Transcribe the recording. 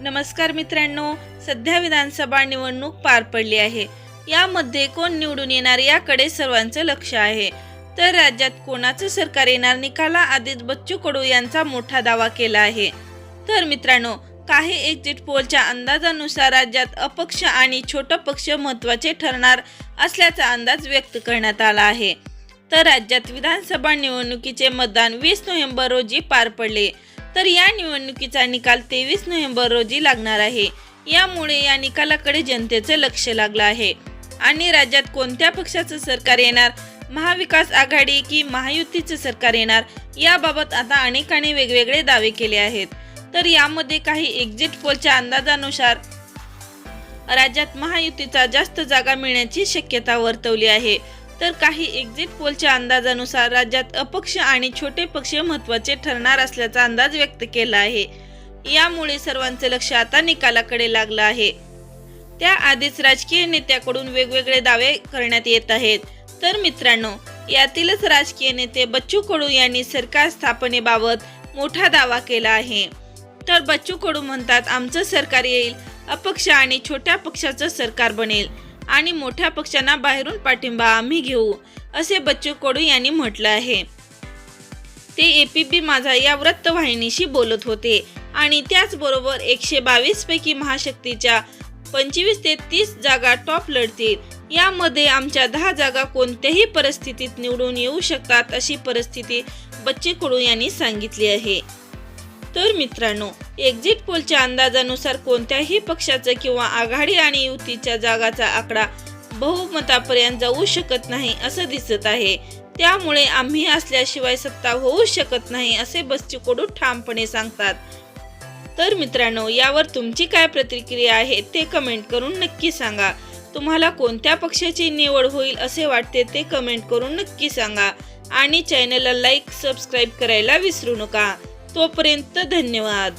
नमस्कार मित्रांनो सध्या विधानसभा निवडणूक पार पडली आहे. यामध्ये कोण निवडून येणार याकडे सर्वांचं लक्ष आहे. तर राज्यात कोणाचं सरकार येणार निकाला आधीच बच्चू कडू यांचा मोठा दावा केला आहे. तर मित्रांनो काही एक्झिट पोलच्या अंदाजानुसार राज्यात अपक्ष आणि छोटं पक्ष महत्त्वाचे ठरणार असल्याचा अंदाज व्यक्त करण्यात आला आहे. तर राज्यात विधानसभा निवडणुकीचे मतदान वीस नोव्हेंबर रोजी पार पडले. तर या निवडणुकीचा निकाल तेवीस नोव्हेंबर रोजी लागणार आहे. यामुळे या निकालाकडे जनतेचं लक्ष लागलं आहे. आणि राज्यात कोणत्या पक्षाचं सरकार येणार? महाविकास आघाडी की महायुतीचं सरकार येणार? याबाबत आता अनेकांनी वेगवेगळे दावे केले आहेत. तर यामध्ये काही एक्झिट पोलच्या अंदाजानुसार राज्यात महायुतीचा जास्त जागा मिळण्याची शक्यता वर्तवली आहे. तर काही एक्झिट पोलच्या अंदाजानुसार राज्यात अपक्ष आणि छोटे पक्ष महत्त्वाचे ठरणार असल्याचा अंदाज व्यक्त केला आहे. यामुळे सर्वांचे लक्ष आता निकालाकडे लागलं आहे. त्याआधीच राजकीय नेत्याकडून वेगवेगळे दावे करण्यात येत आहेत. तर मित्रांनो यातीलच राजकीय नेते बच्चू कडू यांनी सरकार स्थापनेबाबत मोठा दावा केला आहे. तर बच्चू कडू म्हणतात आमचं सरकार येईल अपक्ष आणि छोट्या पक्षाचं सरकार बनेल. आणि मोठ्या पक्षांना बाहेरून पाठिंबा आम्ही घेऊ असे बच्चू कडू यांनी म्हटलं आहे. ते एपीबी माझा या वृत्तवाहिनीशी बोलत होते आणि त्याचबरोबर एकशे बावीस पैकी महाशक्तीच्या पंचवीस ते तीस जागा टॉप लढतील. यामध्ये आमच्या दहा जागा कोणत्याही परिस्थितीत निवडून येऊ शकतात अशी परिस्थिती बच्चे कडू यांनी सांगितली आहे. तर मित्रांनो एक्झिट पोलच्या अंदाजानुसार कोणत्याही पक्षाचं किंवा आघाडी आणि युतीच्या जागाचा आकडा बहुमतापर्यंत जाऊ शकत नाही असं दिसत आहे. त्यामुळे आम्ही असल्याशिवाय सत्ता होऊ शकत नाही असे बसचीकडून ठामपणे सांगतात. तर मित्रांनो यावर तुमची काय प्रतिक्रिया आहे ते कमेंट करून नक्की सांगा. तुम्हाला कोणत्या पक्षाची निवड होईल असे वाटते ते कमेंट करून नक्की सांगा. आणि चॅनलला लाईक सबस्क्राईब करायला विसरू नका. तोपर्यंत धन्यवाद